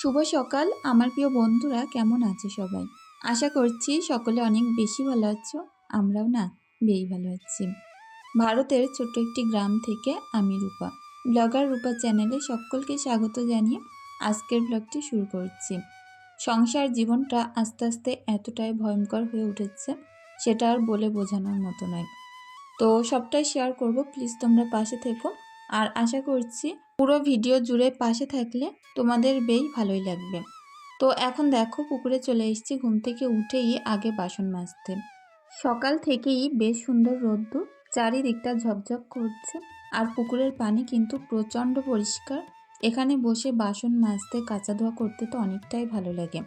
শুভ সকাল, আমার প্রিয় বন্ধুরা, কেমন আছে সবাই? আশা করছি সকলে অনেক বেশি ভালো আছো, আমরাও না বেশ ভালো আছি। ভারতের ছোট্ট একটি গ্রাম থেকে আমি রূপা। ব্লগার রূপা চ্যানেলে সকলকে স্বাগত জানিয়ে আজকের ব্লগটি শুরু করছি। সংসার জীবনটা আস্তে আস্তে এতটাই ভয়ঙ্কর হয়ে উঠেছে, সেটা আর বলে বোঝানোর মতো নয়। তো সবটাই শেয়ার করব প্লিজ তোমরা পাশে থেকো। আর আশা করছি পুরো ভিডিও জুড়ে পাশে থাকলে তোমাদের বেশ ভালোই লাগবে। তো এখন দেখো পুকুরে চলে এসেছি, ঘুম থেকে উঠেই আগে বাসন মাজতে। সকাল থেকেই বেশ সুন্দর রোদ্দুর চারিদিকটা ঝকঝক করছে আর পুকুরের পানি কিন্তু প্রচণ্ড পরিষ্কার। এখানে বসে বাসন মাজতে, কাঁচা ধোয়া করতে তো অনেকটাই ভালো লাগে।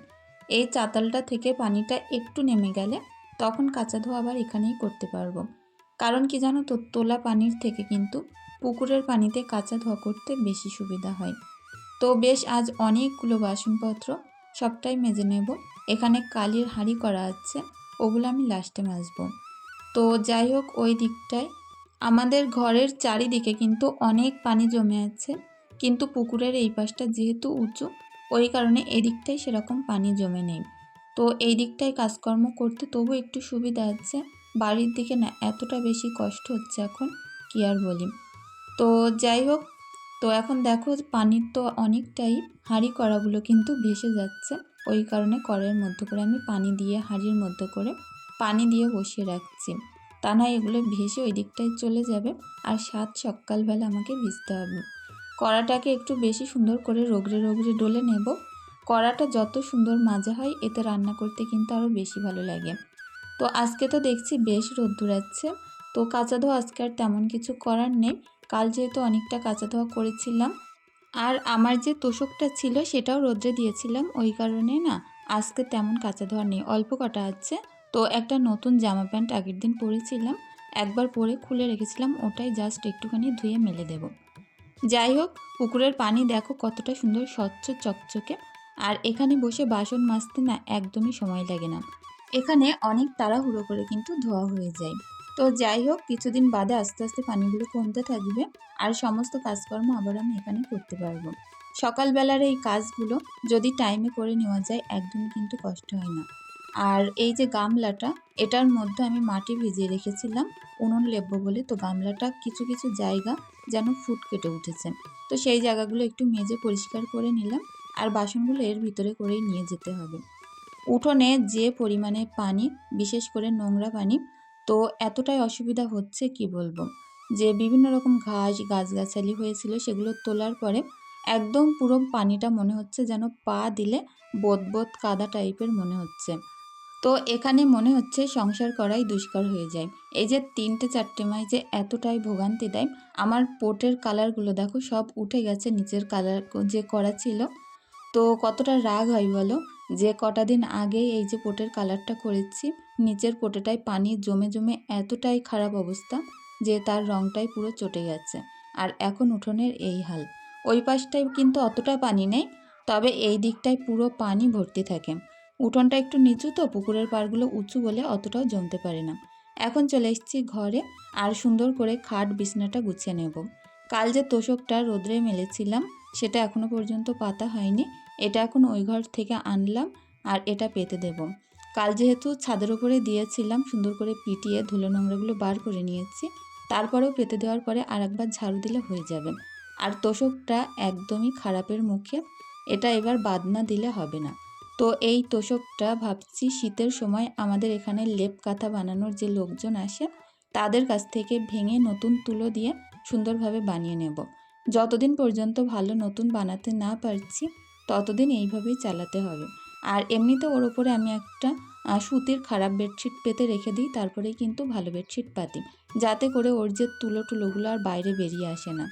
এই চাতালটা থেকে পানিটা একটু নেমে গেলে তখন কাঁচা ধোয়া আবার এখানেই করতে পারব। কারণ কি জানো তো, তোলা পানির থেকে কিন্তু পুকুরের পানিতে কাঁচা ধোয়া করতে বেশি সুবিধা হয়। তো বেশ, আজ অনেকগুলো বাসনপত্র, সবটাই মেজে নেব। এখানে কালির হাঁড়ি করা আছে, ওগুলো আমি লাস্টে মাজবো। তো যাই হোক, ওই দিকটায়। আমাদের ঘরের চারিদিকে কিন্তু অনেক পানি জমে আছে, কিন্তু পুকুরের এই পাশটা যেহেতু উঁচু, ওই কারণে এদিকটাই সেরকম পানি জমে নেই। তো এই দিকটায় কাজকর্ম করতে তবু একটু সুবিধা আছে। বাড়ির দিকে না, এতটা বেশি কষ্ট হচ্ছে এখন, কি আর বলি। তো যাই হোক, তো এখন দেখো পানির তো অনেকটাই হাঁড়ি কড়াগুলো কিন্তু ভেসে যাচ্ছে। ওই কারণে কড়ের মধ্যে করে আমি পানি দিয়ে, হাঁড়ির মধ্যে করে পানি দিয়ে বসিয়ে রাখছি। তা না এগুলো ভেসে ওই দিকটায় চলে যাবে আর সাত সকালবেলা আমাকে ভিজতে হবে। কড়াটাকে একটু বেশি সুন্দর করে রোগড়ে রোগড়ে ডলে নেব। কড়াটা যত সুন্দর মাজা হয়, এতে রান্না করতে কিন্তু আরও বেশি ভালো লাগে। তো আজকে তো দেখছি বেশ রোদ্দুর আছে তো কাঁচা ধোয়া আজকে আর তেমন কিছু করার নেই। কাল যেহেতু অনেকটা কাঁচা ধোয়া করেছিলাম, আর আমার যে তোষকটা ছিল সেটাও রোদ্রে দিয়েছিলাম, ওই কারণে না আজকে তেমন কাঁচা ধোয়া নেই, অল্প কটা আছে। তো একটা নতুন জামা প্যান্ট আগের দিন পরেছিলাম, একবার পরে খুলে রেখেছিলাম, ওটাই জাস্ট একটুখানি ধুয়ে মেলে দেব। যাই হোক, পুকুরের পানি দেখো কতটা সুন্দর, স্বচ্ছ, চকচকে, আর এখানে বসে বাসন মাজতে না একদমই সময় লাগে না। এখানে অনেক তাড়াহুড়ো করে কিন্তু ধোয়া হয়ে যায়। তো যাই হোক, কিছুদিন বাদে আস্তে আস্তে পানিগুলো কমতে থাকবে আর সমস্ত কাজকর্ম আবার আমি এখানে করতে পারব। সকালবেলার এই কাজগুলো যদি টাইমে করে নেওয়া যায়, একদমই কিন্তু কষ্ট হয় না। আর এই যে গামলাটা, এটার মধ্যে আমি মাটি ভিজিয়ে রেখেছিলাম উনুন লেপবো বলে। তো গামলাটা কিছু কিছু জায়গা যেন ফুট কেটে উঠেছে। তো সেই জায়গাগুলো একটু মেজে পরিষ্কার করে নিলাম আর বাসনগুলো এর ভিতরে করেই নিয়ে যেতে হবে। উঠোনে যে পরিমাণে পানি, বিশেষ করে নোংরা পানি তো এতটাই অসুবিধা হচ্ছে কি বলব? যে বিভিন্ন রকম ঘাস, গাছগাছালি হয়েছিল সেগুলো তোলার পরে একদম পুরো পানিটা মনে হচ্ছে যেন পা দিলে বোধ কাদা টাইপের মনে হচ্ছে। তো এখানে মনে হচ্ছে সংসার করাই দুষ্কর হয়ে যায়। এই যে তিনটে চারটে মাই যে এতটাই ভোগান্তি দেয়, আমার পোটের কালারগুলো দেখো সব উঠে গেছে, নিচের কালার যে করা ছিল। তো কতটা রাগ হয় বলো? যে কটা দিন আগে এই যে পোটের কালারটা করেছি, নিচের পোটেটায় পানি জমে জমে এতটাই খারাপ অবস্থা যে তার রংটাই পুরো চটে গেছে। আর এখন উঠোনের এই হাল। ওই পাশটায় কিন্তু অতটা পানি নেই, তবে এই দিকটায় পুরো পানি ভর্তি থাকে। উঠোনটা একটু নিচু তো, পুকুরের পাড়গুলো উঁচু বলে অতটাও জমতে পারে না। এখন চলে এসেছি ঘরে, আর সুন্দর করে খাট বিছনাটা গুছিয়ে নেব। কাল যে তোষকটা রোদ্রে মেলেছিলাম, সেটা এখনও পর্যন্ত পাতা হয়নি। এটা এখন ওই ঘর থেকে আনলাম আর এটা পেতে দেব। কাল যেহেতু ছাদের উপরে দিয়েছিলাম, সুন্দর করে পিটিয়ে ধুলো নোংরাগুলো বার করে নিয়েছি। তারপরেও পেতে দেওয়ার পরে আর একবার ঝাড়ু দিলে হয়ে যাবে। আর তোষকটা একদমই খারাপের মুখে, এটা এবার বাদ না দিলে হবে না। তো এই তোষকটা ভাবছি শীতের সময় আমাদের এখানে লেপ কাঁথা বানানোর যে লোকজন আসে, তাদের কাছ থেকে ভেঙে নতুন তুলো দিয়ে সুন্দরভাবে বানিয়ে নেব। যতদিন পর্যন্ত ভালো নতুন বানাতে না পারছি ততদিন এইভাবেই চালাতে হবে। আর এমনিতে ওর ওপরে আমি একটা সুতির খারাপ বেডশিট পেতে রেখে দিই তারপরেই কিন্তু ভালো বেডশিট পাতি। যাতে করে ওর যে তুলো টুলোগুলো আর বাইরে বেরিয়ে আসে না।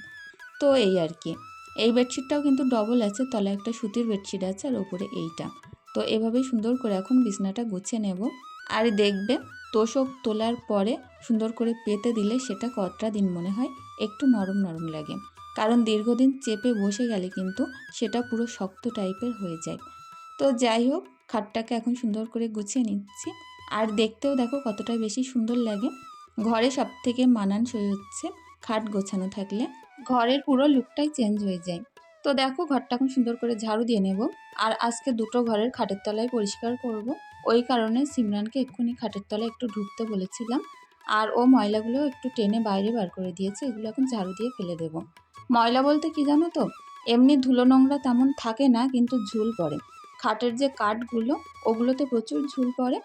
তো এই আর কি। এই বেডশিটটাও কিন্তু ডবল আছে তলায় একটা সুতির বেডশিট আছে আর ওপরে এইটা। তো এভাবেই সুন্দর করে এখন বিছনাটা গুছিয়ে নেব। আর দেখবে, তোষক তোলার পরে সুন্দর করে পেতে দিলে সেটা কতটা দিন মনে হয়, একটু নরম নরম লাগে। কারণ দীর্ঘদিন চেপে বসে গেলে কিন্তু সেটা পুরো শক্ত টাইপের হয়ে যায়। তো যাই হোক, খাটটাকে এখন সুন্দর করে গুছিয়ে নিচ্ছি। আর দেখতেও দেখো কতটা বেশি সুন্দর লাগে। ঘরে সব থেকে মানানসই হচ্ছে খাট গোছানো থাকলে। ঘরের পুরো লুকটাই চেঞ্জ হয়ে যায়। তো দেখো ঘরটা এখন সুন্দর করে ঝাড়ু দিয়ে নেব। আর আজকে দুটো ঘরের খাটের তলায় পরিষ্কার করব। ওই কারণে সিমরানকে এক্ষুনি খাটের তলায় একটু ঢুকতে বলেছিলাম। আর ও ময়লাগুলো একটু টেনে বাইরে বার করে দিয়েছে, এগুলো এখন ঝাড়ু দিয়ে ফেলে দেব। ময়লা বলতে কি জানো তো? এমনি ধুলো নোংরা তেমন থাকে না, কিন্তু ঝুল পড়ে। খাটের যে কাঠগুলো, ওগুলোতে প্রচুর ঝুল পড়ে।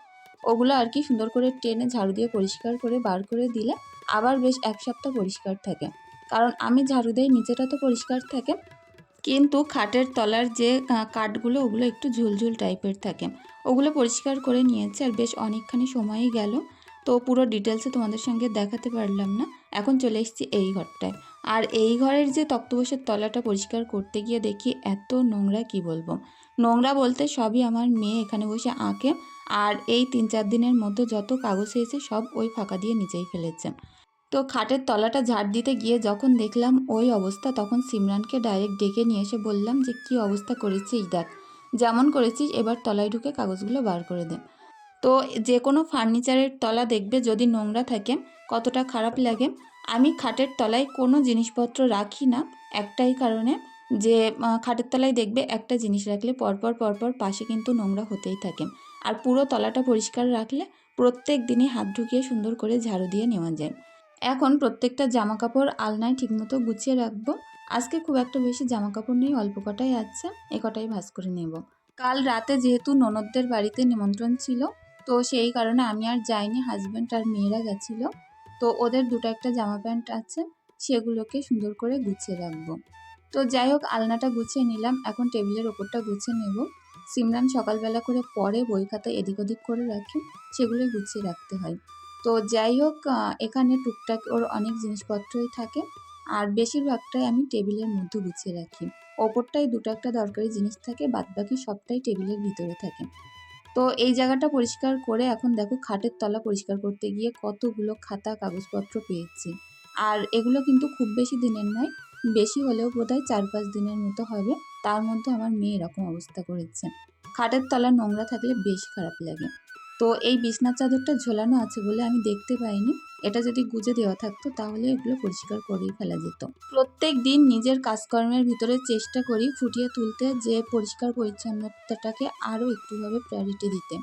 ওগুলো আর কি সুন্দর করে টেনে ঝাড়ু দিয়ে পরিষ্কার করে বার করে দিলে আবার বেশ এক সপ্তাহ পরিষ্কার থাকে। কারণ আমি ঝাড়ু দিয়ে নিচেটা তো পরিষ্কার থাকে। কিন্তু খাটের তলার যে কাঠগুলো, ওগুলো একটু ঝুলঝুল টাইপের থাকে। ওগুলো পরিষ্কার করে নিয়েছে আর বেশ অনেকখানি সময়ই গেল। তো পুরো ডিটেলসে তোমাদের সঙ্গে দেখাতে পারলাম না। এখন চলে এসেছি এই ঘরটায়। আর এই ঘরের যে তক্তবসের তলাটা পরিষ্কার করতে গিয়ে দেখি এত নোংরা, কি বলব? নোংরা বলতে সবই আমার মেয়ে এখানে বসে আঁকে আর এই তিন চার দিনের মধ্যে যত কাগজ হয়েছে সব ওই ফাঁকা দিয়ে নিচেই ফেলেছে। তো খাটের তলাটা ঝাড় দিতে গিয়ে যখন দেখলাম ওই অবস্থা, তখন সিমরানকে ডাইরেক্ট ডেকে নিয়ে এসে বললাম যে, কি অবস্থা করেছিস দেখ, যেমন করেছিস এবার তলায় ঢুকে কাগজগুলো বার করে দে। তো যে কোনো ফার্নিচারের তলা দেখবে যদি নোংরা থাকে, কতটা খারাপ লাগে আমি খাটের তলায় কোনো জিনিসপত্র রাখি না, একটাই কারণে যে খাটের তলায় দেখবে একটা জিনিস রাখলে পরপর পরপর পাশে কিন্তু নোংরা হতেই থাকে। আর পুরো তলাটা পরিষ্কার রাখলে প্রত্যেক দিনই হাত ঢুকিয়ে সুন্দর করে ঝাড়ু দিয়ে নেওয়া যায়। এখন প্রত্যেকটা জামা কাপড় আলনায় ঠিকমতো গুছিয়ে রাখব। আজকে খুব একটা বেশি জামা কাপড় নেই, অল্প কটাই আছে, এ কটাই ভাঁজ করে নেব। কাল রাতে যেহেতু ননদদের বাড়িতে নিমন্ত্রণ ছিল, তো সেই কারণে আমি আর যাইনি হাজব্যান্ড আর মেয়েরা গেছিল। তো ওদের দুটো একটা জামা প্যান্ট আছে, সেগুলোকে সুন্দর করে গুছিয়ে রাখব। তো যাই হোক, আলনাটা গুছিয়ে নিলাম। এখন টেবিলের ওপরটা গুছিয়ে নেব। সিমরান সকালবেলা করে পরে বই খাতা এদিক ওদিক করে রাখি সেগুলো গুছিয়ে রাখতে হয়। তো যাই হোক এখানে টুকটাক ওর অনেক জিনিসপত্রই থাকে, আর বেশিরভাগটাই আমি টেবিলের মধ্যে গুছিয়ে রাখি। ওপরটাই দুটো একটা দরকারি জিনিস থাকে, বাদবাকি সবটাই টেবিলের ভিতরে থাকে। তো এই জায়গাটা পরিষ্কার করে এখন দেখো খাটের তলা পরিষ্কার করতে গিয়ে কতগুলো খাতা, কাগজপত্র পেয়েছি। আর এগুলো কিন্তু খুব বেশি দিনের নয়, বেশি হলেও বোধহয় চার পাঁচ দিনের মতো হবে। তার মধ্যে আমার মেয়ে এরকম অবস্থা করেছে। খাটের তলা নোংরা থাকলে বেশ খারাপ লাগে। তো এই বিছনার চাদরটা ঝোলানো আছে বলে আমি দেখতে পাইনি। এটা যদি গুজে দেওয়া থাকতো তাহলে এগুলো পরিষ্কার করেই ফেলা যেত। প্রত্যেক দিন নিজের কাজকর্মের ভিতরে চেষ্টা করি ফুটিয়ে তুলতে যে পরিষ্কার পরিচ্ছন্নতাটাকে আরও একটুভাবে প্রায়োরিটি দিতে।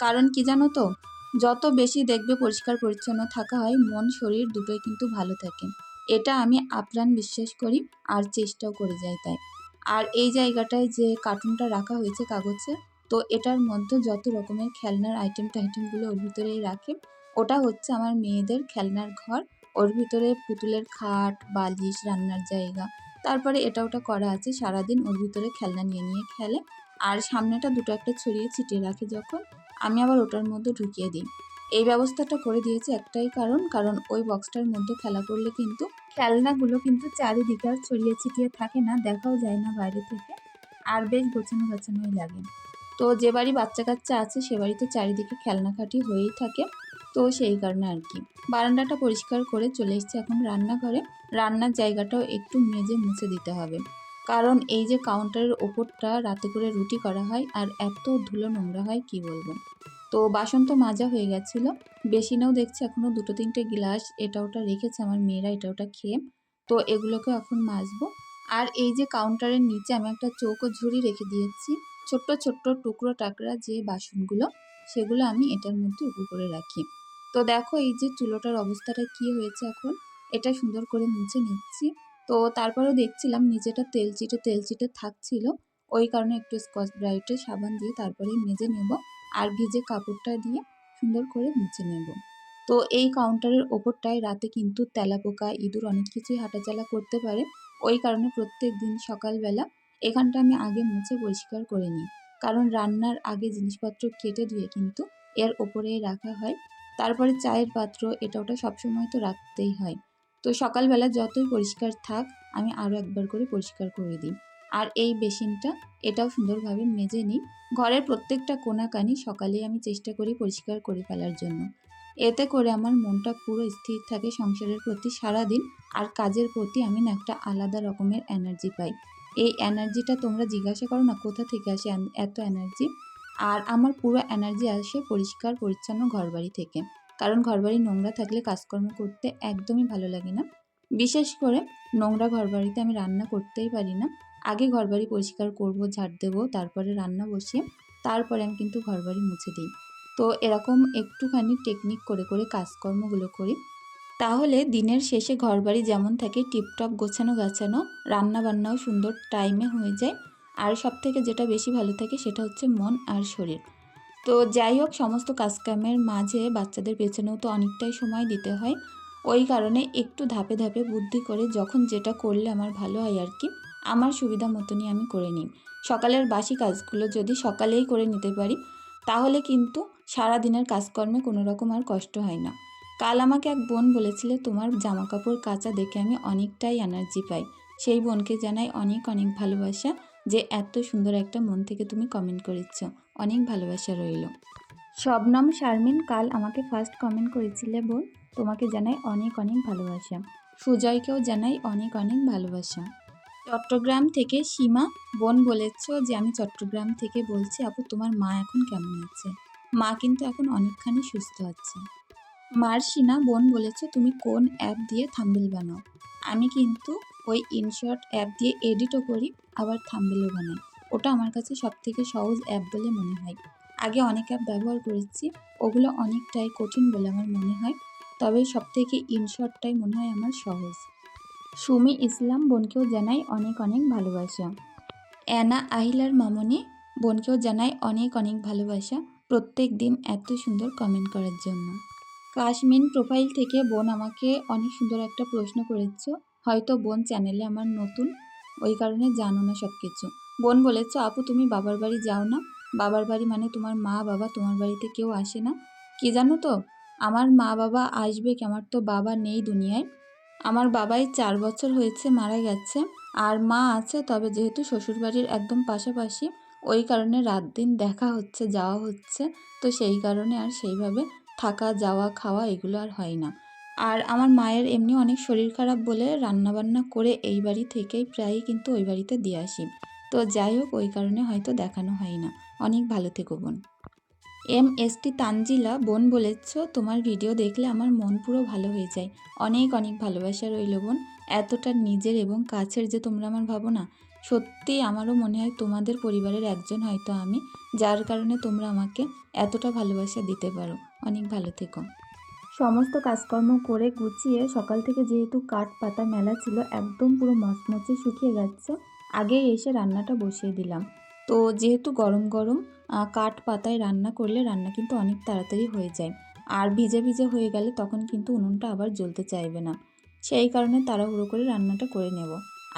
কারণ কি জানো তো? যত বেশি দেখবে পরিষ্কার পরিচ্ছন্ন থাকা হয়, মন, শরীর দুটোই কিন্তু ভালো থাকে। এটা আমি আপ্রাণ বিশ্বাস করি আর চেষ্টাও করে যাই তাই। আর এই জায়গাটায় যে কার্টুনটা রাখা হয়েছে কাগজে তো এটার মধ্যে যত রকমের খেলনার আইটেম টাইটেমগুলো ওর ভিতরেই রাখে। ওটা হচ্ছে আমার মেয়েদের খেলনার ঘর, ওর ভিতরে পুতুলের খাট, বালিশ, রান্নার জায়গা। তারপরে এটা ওটা করা আছে, সারাদিন ওর ভিতরে খেলনা নিয়ে নিয়ে খেলে। আর সামনেটা দুটো একটা ছড়িয়ে ছিটিয়ে রাখে যখন, আমি আবার ওটার মধ্যে ঢুকিয়ে দিই। এই ব্যবস্থাটা করে দিয়েছে একটাই কারণ কারণ ওই বক্সটার মধ্যে খেলা করলে কিন্তু খেলনাগুলো কিন্তু চারিদিকে আর ছড়িয়ে ছিটিয়ে থাকে না, দেখাও যায় না বাইরে থেকে। আর বেশ গোছানো গোছানোই লাগে। তো যে বাড়ি বাচ্চা কাচ্চা আছে, সে বাড়িতে চারিদিকে খেলনাকাঠি হয়েই থাকে। তো সেই কারণে আর কি। বারান্দাটা পরিষ্কার করে চলে এসেছে এখন রান্নাঘরে। রান্নার জায়গাটাও একটু মেজে মুছে দিতে হবে। কারণ এই যে কাউন্টারের ওপরটা রাতে করে রুটি করা হয়, আর এত ধুলো নোংরা হয়, কি বলব? তো বাসন তো মাজা হয়ে গেছিল। বেশি নাও দেখছি এখনও দুটো তিনটে গ্লাস, এটা ওটা রেখেছে আমার মেয়েরা, এটা ওটা খেয়ে। তো এগুলোকে এখন মাজবো। আর এই যে কাউন্টারের নিচে আমি একটা চৌকো ঝুড়ি রেখে দিয়েছি। ছোট্ট ছোট্ট টুকরো টাকরা যে বাসনগুলো, সেগুলো আমি এটার মধ্যে উপর করে রাখি। তো দেখো এই যে চুলোটার অবস্থাটা কি হয়েছে এখন? এটা সুন্দর করে মুছে নিচ্ছি। তো তারপরেও দেখছিলাম নিচেটা তেল চিটে তেল চিটে থাকছিল। ওই কারণে একটু স্কচ ব্রাইটের সাবান দিয়ে তারপরে মেজে নেব আর ভিজে কাপড়টা দিয়ে সুন্দর করে মুছে নেব। তো এই কাউন্টারের ওপরটায় রাতে কিন্তু তেলাপোকা, ইঁদুর অনেক কিছুই হাঁটাচলা করতে পারে। ওই কারণে প্রত্যেক দিন সকালবেলা এখানটা আমি আগে মুছে পরিষ্কার করে নিই। কারণ রান্নার আগে জিনিসপত্র কেটে ধুয়ে কিন্তু এর ওপরেই রাখা হয়। তারপরে চায়ের পাত্র, এটা ওটা সবসময় তো রাখতেই হয়। তো সকালবেলা যতই পরিষ্কার থাক, আমি আরও একবার করে পরিষ্কার করে দিই। আর এই বেসিনটা, এটাও সুন্দরভাবে মেজে নিই। ঘরের প্রত্যেকটা কোনাকানি সকালেই আমি চেষ্টা করি পরিষ্কার করে ফেলার জন্য। এতে করে আমার মনটা পুরো স্থির থাকে সংসারের প্রতি সারাদিন। আর কাজের প্রতি আমি না একটা আলাদা রকমের এনার্জি পাই। এই এনার্জিটা তোমরা জিজ্ঞাসা করো না কোথা থেকে আসে এত এনার্জি? আর আমার পুরো এনার্জি আসে পরিষ্কার, পরিচ্ছন্ন ঘরবাড়ি থেকে। কারণ ঘরবাড়ি নোংরা থাকলে কাজকর্ম করতে একদমই ভালো লাগে না। বিশেষ করে নোংরা ঘরবাড়িতে আমি রান্না করতেই পারি না। আগে ঘরবাড়ি পরিষ্কার করব, ঝাড় দেবো, তারপরে রান্না বসিয়ে তারপরে আমি কিন্তু ঘরবাড়ি মুছে দিই। তো এরকম একটুখানি টেকনিক করে করে কাজকর্মগুলো করি। তাহলে দিনের শেষে ঘরবাড়ি যেমন থাকে টিপটপ গোছানো গাছানো রান্না বান্নাও সুন্দর টাইমে হয়ে যায়। আর সব থেকে যেটা বেশি ভালো থাকে সেটা হচ্ছে মন আর শরীর। তো যাই হোক, সমস্ত কাজকামের মাঝে বাচ্চাদের পেছনেও তো অনেকটাই সময় দিতে হয়। ওই কারণে একটু ধাপে ধাপে বুদ্ধি করে যখন যেটা করলে আমার ভালো হয় আর কি, আমার সুবিধা মতনই আমি করে নিই। সকালের বাসি কাজগুলো যদি সকালেই করে নিতে পারি, তাহলে কিন্তু সারা দিনের কাজকর্মে কোনো রকম আর কষ্ট হয় না। কাল আমাকে এক বোন বলেছিল, তোমার জামা কাপড় কাচা দেখে আমি অনেকটাই এনার্জি পাই। সেই বোনকে জানাই অনেক অনেক ভালোবাসা, যে এত সুন্দর একটা মন থেকে তুমি কমেন্ট করেছ। অনেক ভালোবাসা রইল। শবনম শারমিন কাল আমাকে ফার্স্ট কমেন্ট করেছিলে, বোন, তোমাকে জানাই অনেক অনেক ভালোবাসা। সুজয়কেও জানাই অনেক অনেক ভালোবাসা। চট্টগ্রাম থেকে সীমা বোন বলেছ যে, আমি চট্টগ্রাম থেকে বলছি, আপু, তোমার মা এখন কেমন আছে? মা কিন্তু এখন অনেকখানি সুস্থ আছে। মার্শিনা বোন বলেছে তুমি কোন অ্যাপ দিয়ে থাম্বেল বানাও। আমি কিন্তু ওই ইনশর্ট অ্যাপ দিয়ে এডিটও করি, আবার থাম্বেলও বানাই। ওটা আমার কাছে সব থেকে সহজ অ্যাপ বলে মনে হয়। আগে অনেক অ্যাপ ব্যবহার করেছি, ওগুলো অনেকটাই কঠিন বলে আমার মনে হয়, তবে সব থেকে ইনশর্টটাই মনে হয় আমার সহজ। সুমি ইসলাম বোনকেও জানাই অনেক অনেক ভালোবাসা। অ্যানা আহিলার মামনি বোনকেও জানাই অনেক অনেক ভালোবাসা প্রত্যেক দিন এত সুন্দর কমেন্ট করার জন্য। কাশ্মীর প্রোফাইল থেকে বোন আমাকে অনেক সুন্দর একটা প্রশ্ন করেছ। হয়তো বোন চ্যানেলে আমার নতুন, ওই কারণে জানো না সব কিছু বোন বলেছ, আপু, তুমি বাবার বাড়ি যাও না। বাবার বাড়ি মানে তোমার মা, বাবা, তোমার বাড়িতে কেউ আসে না। কি জানো তো, আমার মা, বাবা আসবে কি? আমার তো বাবা নেই দুনিয়ায়। আমার বাবাই চার বছর হয়েছে মারা গেছে। আর মা আছে, তবে যেহেতু শ্বশুরবাড়ির একদম পাশাপাশি, ওই কারণে রাত দিন দেখা হচ্ছে, যাওয়া হচ্ছে। তো সেই কারণে আর সেইভাবে থাকা, যাওয়া, খাওয়া এগুলো আর হয় না। আর আমার মায়ের এমনি অনেক শরীর খারাপ বলে রান্নাবান্না করে এই বাড়ি থেকেই প্রায়ই কিন্তু ওই বাড়িতে দিয়ে আসি। তো যাই হোক, ওই কারণে হয়তো দেখানো হয় না। অনেক ভালো থেকো বোন। এম এস টি তানজিলা, বোন বলেছ, তোমার ভিডিও দেখলে আমার মন পুরো ভালো হয়ে যায়। অনেক অনেক ভালোবাসা রইল বোন। এতটা নিজের এবং কাছের যে তোমরা আমার ভাবো না। সত্যি আমারও মনে হয় তোমাদের পরিবারের একজন হয়তো আমি, যার কারণে তোমরা আমাকে এতটা ভালোবাসা দিতে পারো। অনেক ভালো থেকো। সমস্ত কাজকর্ম করে গুছিয়ে সকাল থেকে যেহেতু কাঠ পাতা মেলা ছিল, একদম পুরো মচমচে শুকিয়ে গেছে, আগেই এসে রান্নাটা বসিয়ে দিলাম। তো যেহেতু গরম গরম কাঠ পাতায় রান্না করলে রান্না কিন্তু অনেক তাড়াতাড়ি হয়ে যায়। আর ভিজে ভিজে হয়ে গেলে তখন কিন্তু উনুনটা আবার জ্বলতে চাইবে না। সেই কারণে তাড়াহুড়ো করে রান্নাটা করে নেব।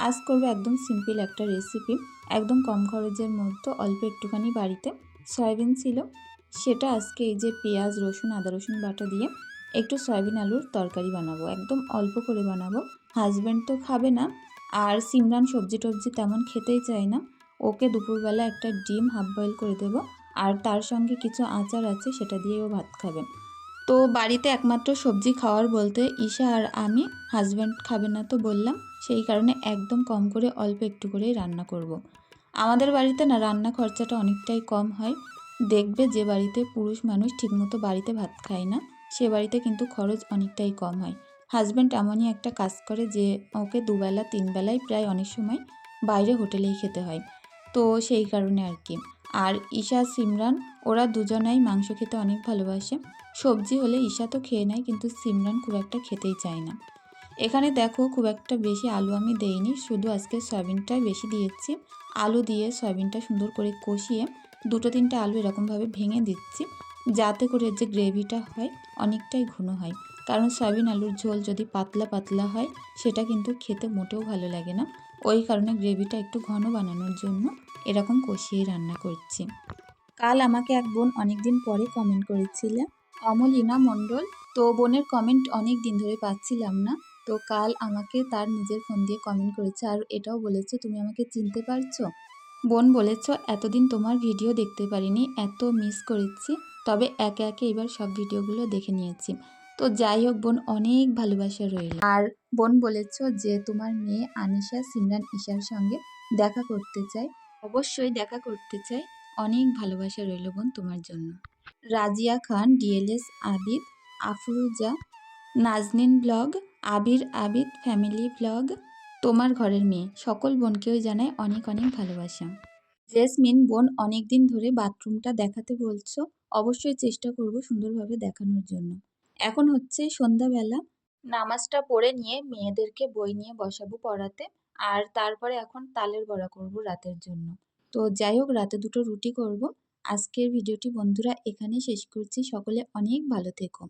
আজ করব একদম সিম্পল একটা রেসিপি, একদম কম খরচের মধ্যে, অল্প একটুখানি বাড়িতে। সয়াবিন ছিল সেটা আজকে এই যে পেঁয়াজ, রসুন, আদা, রসুন বাটা দিয়ে একটু সয়াবিন আলুর তরকারি বানাবো। একদম অল্প করে বানাবো। হাজব্যান্ড তো খাবে না, আর সিমরান সবজি টবজি তেমন খেতেই চায় না। ওকে দুপুরবেলা একটা ডিম হাফ বয়েল করে দেব, আর তার সঙ্গে কিছু আচার আছে, সেটা দিয়ে ও ভাত খাবে। তো বাড়িতে একমাত্র সবজি খাওয়ার বলতে ঈশা আর আমি হাজব্যান্ড খাবে না তো বললাম, সেই কারণে একদম কম করে, অল্প একটু করেই রান্না করব। আমাদের বাড়িতে না রান্না খরচাটা অনেকটাই কম হয় দেখবে যে বাড়িতে পুরুষ মানুষ ঠিকমতো বাড়িতে ভাত খায় না, সে বাড়িতে কিন্তু খরচ অনেকটাই কম হয়। হাজব্যান্ড এমনই একটা কাজ করে যে, ওকে দুবেলা তিন বেলায় প্রায় অনেক সময় বাইরে হোটেলেই খেতে হয়। তো সেই কারণে আর কি। আর ঈশা, সিমরান, ওরা দুজনাই মাংস খেতে অনেক ভালোবাসে। সবজি হলে ঈশা তো খেয়ে নেয়, কিন্তু সিমরান খুব একটা খেতেই চায় না। এখানে দেখো, খুব একটা বেশি আলু আমি দেইনি, শুধু আজকে সয়াবিনটাই বেশি দিয়েছি। আলু দিয়ে সয়াবিনটা সুন্দর করে কষিয়ে দুটো তিনটে আলু এরকমভাবে ভেঙে দিচ্ছি, যাতে করে যে গ্রেভিটা হয় অনেকটাই ঘন হয়। কারণ সয়াবিন আলুর ঝোল যদি পাতলা পাতলা হয়, সেটা কিন্তু খেতে মোটেও ভালো লাগে না। ওই কারণে গ্রেভিটা একটু ঘন বানানোর জন্য এরকম কষিয়ে রান্না করছি। কাল আমাকে এক বোন অনেক দিন পরে কমেন্ট করেছিলে, অমলিনা মণ্ডল, তো বোনের কমেন্ট অনেক দিন ধরে পাচ্ছিলাম না। তো কাল আমাকে তার নিজের ফোন দিয়ে কমেন্ট করেছে আর এটাও বলেছে, তুমি আমাকে চিনতে পারছ? বোন বলেছ, এতদিন তোমার ভিডিও দেখতে পারিনি, এত মিস করেছি। তবে একে একে এবার সব ভিডিওগুলো দেখে নিয়েছি। তো যাই হোক বোন, অনেক ভালোবাসা রইল। আর বোন বলেছ যে, তোমার মেয়ে আনিশা সিমরান ঈশার সঙ্গে দেখা করতে চাই অবশ্যই দেখা করতে চাই অনেক ভালোবাসা রইল বোন তোমার জন্য। Razia Khan, DLS Abid, Afruza, Naznin blog, Abir Abid family blog তোমার ঘরের মেয়ে। সকল বোনকেও জানায় অনেক অনেক ভালোবাসা। জেসমিন, বোন অনেক দিন ধরে বাথরুমটা দেখাতে বলছো, অবশ্যই চেষ্টা করব সুন্দরভাবে দেখানোর জন্য। এখন হচ্ছে সন্ধ্যাবেলা। নামাজটা পড়ে নিয়ে মেয়েদেরকে বই নিয়ে বসাবো পড়াতে, আর তারপরে এখন তালের বড়া করব রাতের জন্য। তো যাই হোক, রাতে দুটো রুটি করব। আজকের ভিডিওটি বন্ধুরা এখানে শেষ করছি। সকলে অনেক ভালো থেকো।